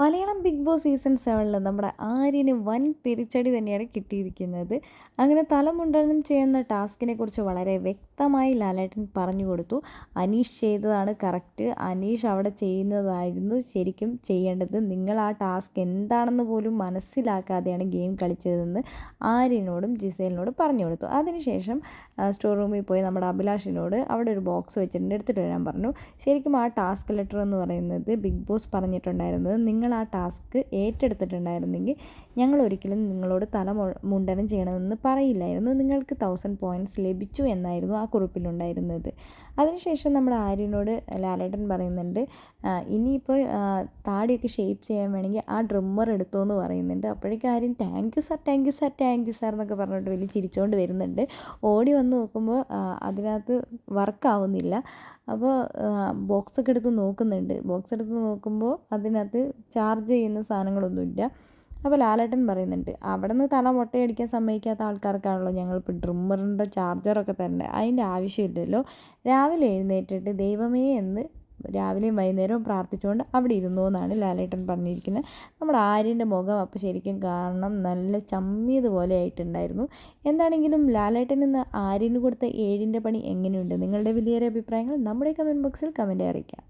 Malayalam big boss season സെവനിൽ നമ്മുടെ ആര്യന് വൻ തിരിച്ചടി തന്നെയാണ് കിട്ടിയിരിക്കുന്നത്. അങ്ങനെ തലമുണ്ടനം ചെയ്യുന്ന ടാസ്കിനെ കുറിച്ച് വളരെ വ്യക്തമായി ലാലേട്ടൻ പറഞ്ഞു കൊടുത്തു. അനീഷ് ചെയ്തതാണ് കറക്റ്റ്. അനീഷ് അവിടെ ചെയ്യുന്നതായിരുന്നു ശരിക്കും ചെയ്യേണ്ടത്. നിങ്ങൾ ആ ടാസ്ക് എന്താണെന്ന് പോലും മനസ്സിലാക്കാതെയാണ് ഗെയിം കളിച്ചതെന്ന് ആര്യനോടും ജിസേലിനോടും പറഞ്ഞു കൊടുത്തു. അതിനുശേഷം സ്റ്റോർ റൂമിൽ പോയി നമ്മുടെ അഭിലാഷിനോട് അവിടെ ഒരു ബോക്സ് വെച്ചിട്ടുണ്ട് എടുത്തിട്ട് വരാൻ പറഞ്ഞു. ശരിക്കും ആ ടാസ്ക് ലെറ്റർ എന്ന് പറയുന്നത് ബിഗ് ബോസ് പറഞ്ഞിട്ടുണ്ടായിരുന്നത് നിങ്ങൾ ആ ടാസ്ക് ഏറ്റെടുത്തിട്ടുണ്ടായിരുന്നെങ്കിൽ ഞങ്ങൾ ഒരിക്കലും നിങ്ങളോട് തല മുണ്ടനം ചെയ്യണമെന്ന് പറയില്ലായിരുന്നു. നിങ്ങൾക്ക് തൗസൻഡ് പോയിന്റ്സ് ലഭിച്ചു എന്നായിരുന്നു ആ കുറിപ്പിലുണ്ടായിരുന്നത്. അതിനുശേഷം നമ്മൾ ആര്യനോട് ലാലേട്ടൻ പറയുന്നുണ്ട് ഇനിയിപ്പോൾ താടിയൊക്കെ ഷേപ്പ് ചെയ്യാൻ വേണമെങ്കിൽ ആ ഡ്രമ്മർ എടുത്തോ എന്ന് പറയുന്നുണ്ട്. അപ്പോഴേക്കും Aryan thank you sir thank you sir thank you sir എന്നൊക്കെ പറഞ്ഞിട്ട് വലിയ ചിരിച്ചുകൊണ്ട് വരുന്നുണ്ട്. ഓടി വന്ന് നോക്കുമ്പോൾ അതിനകത്ത് വർക്കാവുന്നില്ല അപ്പോൾ ബോക്സൊക്കെ എടുത്ത് നോക്കുന്നുണ്ട്. ബോക്സ് എടുത്ത് നോക്കുമ്പോൾ അതിനകത്ത് ചാർജ് ചെയ്യുന്ന സാധനങ്ങളൊന്നുമില്ല. അപ്പോൾ ലാലേട്ടൻ പറയുന്നുണ്ട് അവിടെ നിന്ന് തല മുട്ടയടിക്കാൻ സമ്മതിക്കാത്ത ആൾക്കാർക്കാണല്ലോ ഞങ്ങളിപ്പോൾ ഡ്രിമ്മറിന്റെ ചാർജറൊക്കെ തരേണ്ടത്. അതിന്റെ ആവശ്യമില്ലല്ലോ. രാവിലെ എഴുന്നേറ്റിട്ട് ദൈവമേ എന്ന് രാവിലെയും വൈകുന്നേരവും പ്രാർത്ഥിച്ചുകൊണ്ട് അവിടെ ഇരുന്നു എന്നാണ് ലാലേട്ടൻ പറഞ്ഞിരിക്കുന്നത്. നമ്മുടെ ആര്യന്റെ മുഖം അപ്പോൾ ശരിക്കും കാരണം നല്ല ചമ്മിയതുപോലെ ആയിട്ടുണ്ടായിരുന്നു. എന്താണെങ്കിലും ലാലേട്ടൻ ഇന്ന് ആര്യന് കൊടുത്ത ഏഴിന്റെ പണി എങ്ങനെയുണ്ട്? നിങ്ങളുടെ വലിയൊരു അഭിപ്രായങ്ങൾ നമ്മുടെ കമന്റ് ബോക്സിൽ കമന്റ് അറിയിക്കാം.